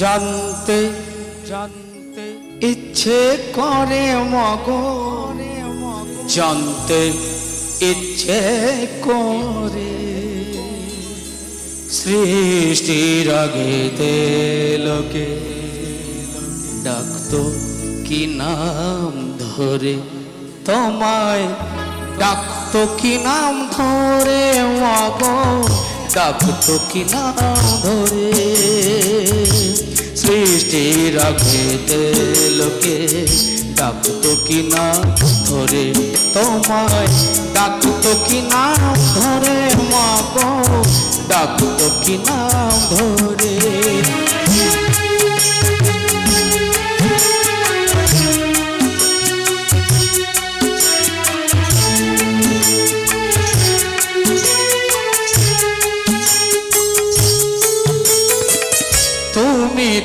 জানতে জানতে ইচ্ছে করে মগনে। জানতে ইচ্ছে করে সৃষ্টির আগে লোকে ডাকতো, কি নাম ধরে তোমায়? ডাকতো, কি নাম ধরে মাগো ডাকতো, কি নাম ধরে? সৃষ্টির আগে লোকে ডাকতো কি না ধরে তোমায়? ডাকতো কি না ধরে মা গো? ডাকতো কি না ধরে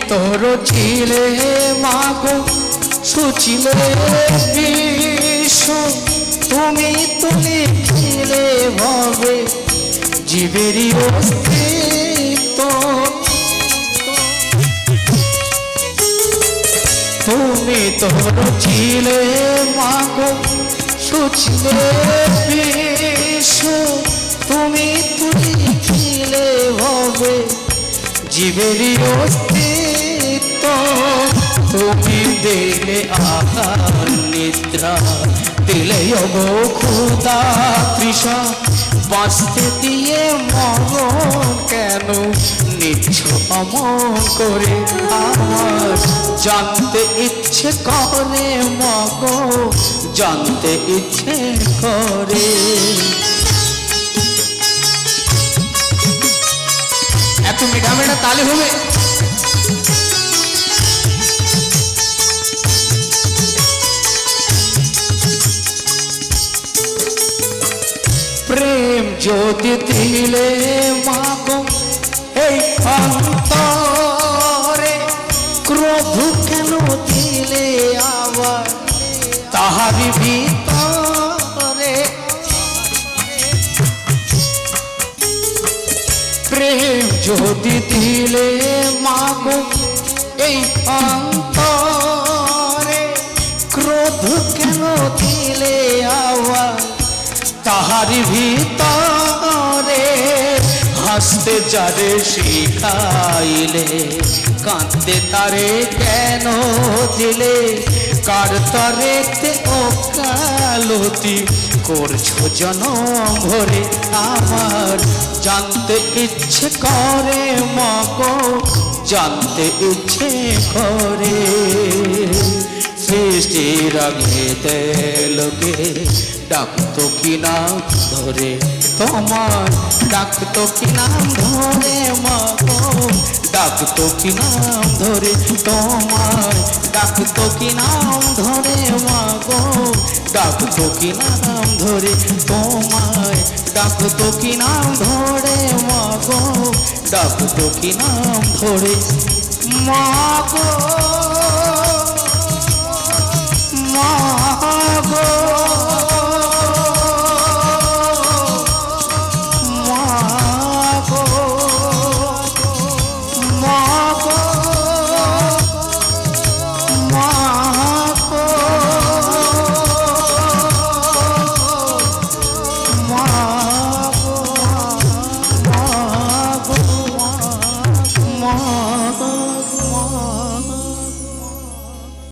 তোর ছিলে মাগো, সুচিলে তুমি তুলে ছিলে ভবে, জীবেরই অস্তিত্ব। তুমি তোর ছিলে মাগো, সুচিলে তুমি তুলে ছিলে ভবে জীবেরই অস্তিত্ব। তুমি দিলে আহার নিদ্রা দিলে ক্ষুদা তৃষা। বাঁচতে দিয়ে মরণ কেন? নিচ্ছ অমন করে আমার জানতে ইচ্ছে করে মগ জানতে ইচ্ছে করে। এত মেটা মেটা তালে হবে। প্রেম যদি দিলে মাগো, এই অন্তরে ক্রোধ কেন দিলে আবার? তাহারি ভিতরে যদি দিলে মাগো এই অন্তরে, ক্রোধ কেন দিলে আওয়াজ? তাহারি ভিতরে হাসতে যারে শিখাইলে, কাঁদতে তারে কেন দিলে? কার তারেতে ও কালতি করছ জনম ভরে আমার। জানতে ইচ্ছে করে মগো জানতে ইচ্ছে করে সৃষ্টির আগে লোকে ডাকতো কি নাম ধরে তোমার, ডাকতো কি নাম ধরে ডাকতো কি নাম ধরে তোমায়? ডাকতো কি নাম ধরে মাগো? ডাকতো কি নাম ধরে তোমায়? ডাকতো কি নাম ধরে মাগো? ডাকতো কি নাম ধরে মাগো?